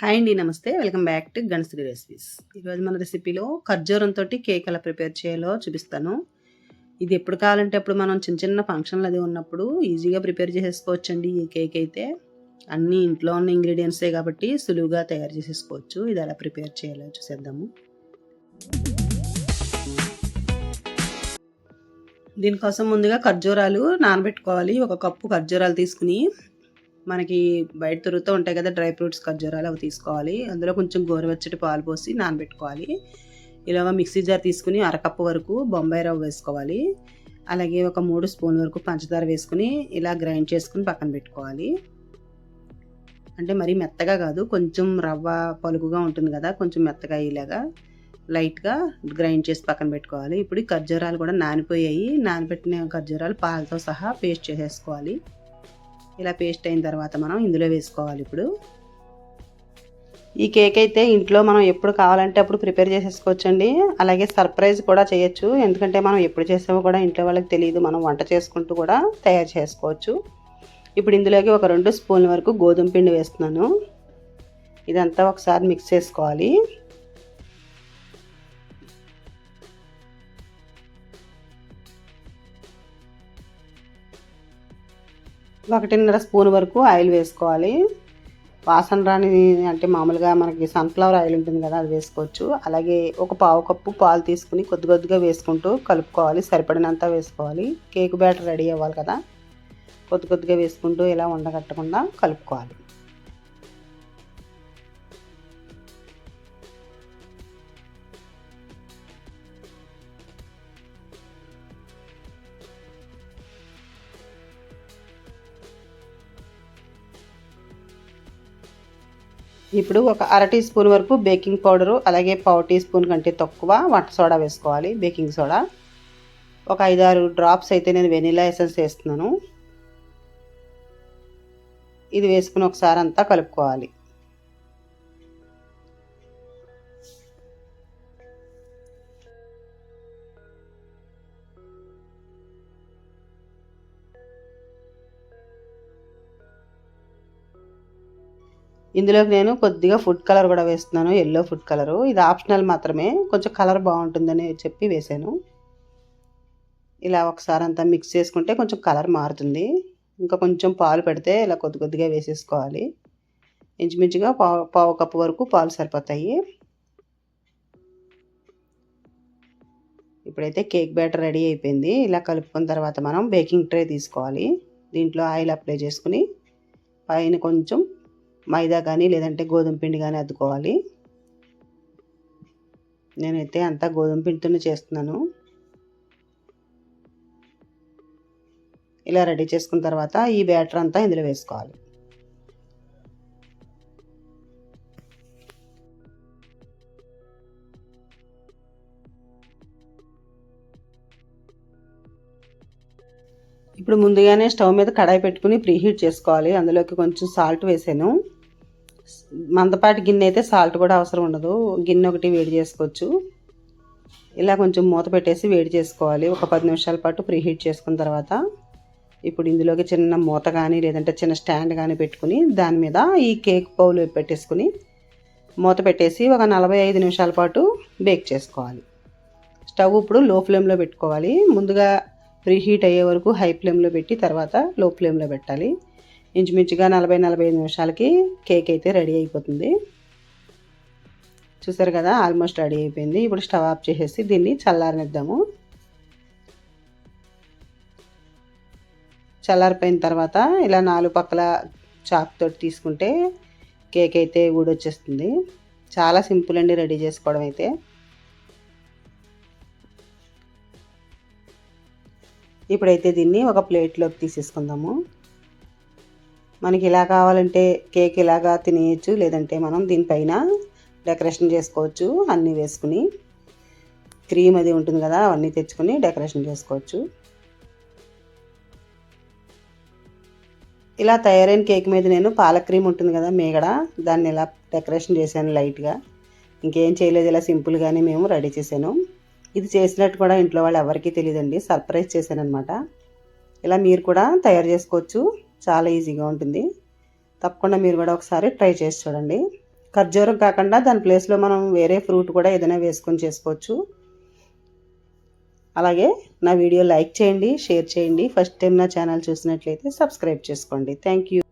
Hi అండి నమస్తే. Welcome back to Ganasri recipes ఈరోజు మన రెసిపీలో ఖర్జూరంతో కేక్ ఎలా ప్రిపేర్ చేయాలో చూపిస్తాను. ఇది ఎప్పుడు కావాలంటే అప్పుడు మనం చిన్న చిన్న ఫంక్షన్లు అది ఉన్నప్పుడు ఈజీగా ప్రిపేర్ చేసేసుకోవచ్చండి ఈ కేక్ అయితే. అన్నీ ఇంట్లో ఉన్న ఇంగ్రీడియంట్సే కాబట్టి సులువుగా తయారు చేసేసుకోవచ్చు. ఇది ఎలా ప్రిపేర్ చేయాలో చూసేద్దాము. దీనికోసం ముందుగా ఖర్జూరాలు నానబెట్టుకోవాలి. ఒక కప్పు ఖర్జూరాలు తీసుకుని మనకి బయట తిరుగుతూ ఉంటాయి కదా డ్రై ఫ్రూట్స్ ఖర్జూరాలు అవి తీసుకోవాలి. అందులో కొంచెం గోరువెచ్చటి పాలు పోసి నానబెట్టుకోవాలి. ఇలా మిక్సీ జార్ తీసుకుని అరకప్పు వరకు బొంబాయి రవ్వ వేసుకోవాలి. అలాగే ఒక మూడు స్పూన్ వరకు పంచదార వేసుకుని ఇలా గ్రైండ్ చేసుకుని పక్కన పెట్టుకోవాలి. అంటే మరీ మెత్తగా కాదు కొంచెం రవ్వ పలుకుగా ఉంటుంది కదా కొంచెం మెత్తగా అయ్యేలాగా లైట్గా గ్రైండ్ చేసి పక్కన పెట్టుకోవాలి. ఇప్పుడు ఖర్జూరాలు కూడా నానిపోయాయి. నానబెట్టిన ఖర్జూరాలు పాలతో సహా పేస్ట్ చేసేసుకోవాలి. ఇలా పేస్ట్ అయిన తర్వాత మనం ఇందులో వేసుకోవాలి ఇప్పుడు. ఈ కేక్ అయితే ఇంట్లో మనం ఎప్పుడు కావాలంటే అప్పుడు ప్రిపేర్ చేసేసుకోవచ్చండి. అలాగే సర్ప్రైజ్ కూడా చేయొచ్చు. ఎందుకంటే మనం ఎప్పుడు చేసామో కూడా ఇంట్లో వాళ్ళకి తెలియదు. మనం వంట చేసుకుంటూ కూడా తయారు చేసుకోవచ్చు. ఇప్పుడు ఇందులోకి ఒక రెండు స్పూన్ల వరకు గోధుమ పిండి వేస్తున్నాను. ఇదంతా ఒకసారి మిక్స్ చేసుకోవాలి. ఒకటిన్నర స్పూన్ వరకు ఆయిల్ వేసుకోవాలి. వాసన రాని అంటే మామూలుగా మనకి సన్ఫ్లవర్ ఆయిల్ ఉంటుంది కదా అది వేసుకోవచ్చు. అలాగే ఒక పావు కప్పు పాలు తీసుకుని కొద్ది కొద్దిగా వేసుకుంటూ కలుపుకోవాలి. సరిపడినంత వేసుకోవాలి. కేక్ బ్యాటర్ రెడీ అవ్వాలి కదా. కొద్ది కొద్దిగా వేసుకుంటూ ఇలా ఉండగట్టకుండా కలుపుకోవాలి. ఇప్పుడు ఒక అర టీ స్పూన్ వరకు బేకింగ్ పౌడరు అలాగే పావు టీ స్పూన్ కంటే తక్కువ వంట సోడా వేసుకోవాలి బేకింగ్ సోడా. ఒక ఐదారు డ్రాప్స్ అయితే నేను వెనీలా ఎసెన్స్ వేస్తున్నాను. ఇది వేసుకుని ఒకసారి అంతా కలుపుకోవాలి. ఇందులోకి నేను కొద్దిగా ఫుడ్ కలర్ కూడా వేస్తున్నాను. ఎల్లో ఫుడ్ కలరు ఇది ఆప్షనల్ మాత్రమే. కొంచెం కలర్ బాగుంటుందని చెప్పి వేసాను. ఇలా ఒకసారి అంతా మిక్స్ చేసుకుంటే కొంచెం కలర్ మారుతుంది. ఇంకా కొంచెం పాలు పెడితే ఇలా కొద్ది కొద్దిగా వేసేసుకోవాలి. ఇంచుమించుగా పావు పావు కప్పు వరకు పాలు సరిపోతాయి. ఇప్పుడైతే కేక్ బ్యాటర్ రెడీ అయిపోయింది. ఇలా కలుపుకున్న తర్వాత మనం బేకింగ్ ట్రే తీసుకోవాలి. దీంట్లో ఆయిల్ అప్లై చేసుకుని పైన కొంచెం మైదా కానీ లేదంటే గోధుమ పిండి కానీ అద్దుకోవాలి. నేనైతే అంతా గోధుమ పిండితోనే చేస్తున్నాను. ఇలా రెడీ చేసుకున్న తర్వాత ఈ బ్యాటర్ అంతా ఇందులో వేసుకోవాలి. ఇప్పుడు ముందుగానే స్టవ్ మీద కడాయి పెట్టుకుని ప్రీహీట్ చేసుకోవాలి. అందులోకి కొంచెం సాల్ట్ వేసాను. మందపాటి గిన్నె అయితే సాల్ట్ కూడా అవసరం ఉండదు. గిన్నె ఒకటి వేడి చేసుకోవచ్చు. ఇలా కొంచెం మూత పెట్టేసి వేడి చేసుకోవాలి. ఒక పది నిమిషాల పాటు ప్రీహీట్ చేసుకున్న తర్వాత ఇప్పుడు ఇందులోకి చిన్న మూత కానీ లేదంటే చిన్న స్టాండ్ కానీ పెట్టుకుని దాని మీద ఈ కేక్ బౌల్ పెట్టేసుకుని మూత పెట్టేసి ఒక నలభై ఐదు నిమిషాల పాటు బేక్ చేసుకోవాలి. స్టవ్ ఇప్పుడు లో ఫ్లేమ్లో పెట్టుకోవాలి. ముందుగా ప్రీహీట్ అయ్యే వరకు హై ఫ్లేమ్లో పెట్టి తర్వాత లో ఫ్లేమ్లో పెట్టాలి. ఇంచుమించుగా నలభై నలభై ఐదు నిమిషాలకి కేక్ అయితే రెడీ అయిపోతుంది. చూసారు కదా ఆల్మోస్ట్ రెడీ అయిపోయింది. ఇప్పుడు స్టవ్ ఆఫ్ చేసేసి దీన్ని చల్లారనిద్దాము. చల్లారిపోయిన తర్వాత ఇలా నాలుగు పక్కల చాక్ తోటి తీసుకుంటే కేక్ అయితే ఊడొచ్చేస్తుంది. చాలా సింపుల్ అండి రెడీ చేసుకోవడం అయితే. ఇప్పుడైతే దీన్ని ఒక ప్లేట్లోకి తీసేసుకుందాము. మనకి ఇలా కావాలంటే కేక్ ఇలాగా తినేయచ్చు లేదంటే మనం దీనిపైన డెకరేషన్ చేసుకోవచ్చు అన్నీ వేసుకుని. క్రీమ్ అది ఉంటుంది కదా అవన్నీ తెచ్చుకొని డెకరేషన్ చేసుకోవచ్చు. ఇలా తయారైన కేక్ మీద నేను పాల క్రీమ్ ఉంటుంది కదా మేగడ దాన్ని ఇలా డెకరేషన్ చేశాను లైట్గా. ఇంకేం చేయలేదు ఇలా సింపుల్గానే మేము రెడీ చేశాను. ఇది చేసినట్టు కూడా ఇంట్లో వాళ్ళు ఎవరికీ తెలియదండి సర్ప్రైజ్ చేశాను అనమాట ఇలా మీరు కూడా తయారు చేసుకోవచ్చు. చాలా ఈజీగా ఉంటుంది. తప్పకుండా మీరు కూడా ఒకసారి ట్రై చేసి చూడండి. ఖర్జూరం కాకుండా దాని ప్లేస్లో మనం వేరే ఫ్రూట్ కూడా ఏదైనా వేసుకొని చేసుకోవచ్చు. అలాగే నా వీడియో లైక్ చేయండి షేర్ చేయండి. ఫస్ట్ టైం నా ఛానల్ చూసినట్లయితే సబ్స్క్రైబ్ చేసుకోండి. Thank you.